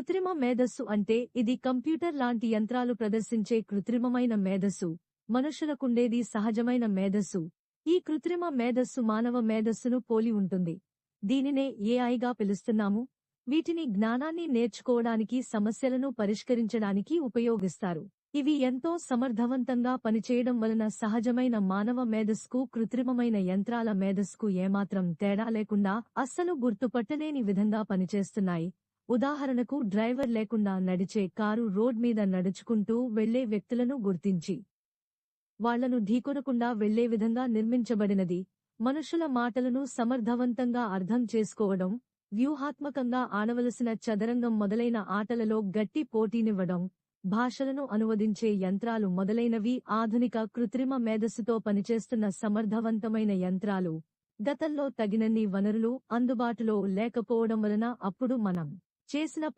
కృత్రిమ మేధస్సు అంటే ఇది కంప్యూటర్ లాంటి యంత్రాలు ప్రదర్శించే కృత్రిమమైన మేధస్సు మనుషులకుండేది సహజమైన మేధస్సు. ఈ కృత్రిమ మేధస్సు మానవ మేధస్సును పోలి ఉంటుంది. దీనినే ఏఐగా పిలుస్తున్నాము. వీటిని జ్ఞానాన్ని నేర్చుకోవడానికి సమస్యలను పరిష్కరించడానికి ఉపయోగిస్తారు. ఇవి ఎంతో సమర్థవంతంగా పనిచేయడం వలన సహజమైన మానవ మేధస్సుకు కృత్రిమమైన యంత్రాల మేధస్సుకు ఏమాత్రం తేడా లేకుండా అస్సలు గుర్తుపట్టలేని విధంగా పనిచేస్తున్నాయి. ఉదాహరణకు డ్రైవర్ లేకుండా నడిచే కారు రోడ్ మీద నడుచుకుంటూ వెళ్ళే వ్యక్తులను గుర్తించి వాళ్ళను ఢీకొనకుండా వెళ్ళే విధంగా నిర్మించబడినది. మనుషుల మాటలను సమర్థవంతంగా అర్థం చేసుకోవడం వ్యూహాత్మకంగా ఆడవలసిన చదరంగం మొదలైన ఆటలలో గట్టి పోటీనివ్వడం భాషలను అనువదించే యంత్రాలు మొదలైనవి ఆధునిక కృత్రిమ మేధస్సుతో పనిచేస్తున్న సమర్థవంతమైన యంత్రాలు. గతంలో తగినన్ని వనరులు అందుబాటులో లేకపోవడం వలన అప్పుడు మనం చేసిన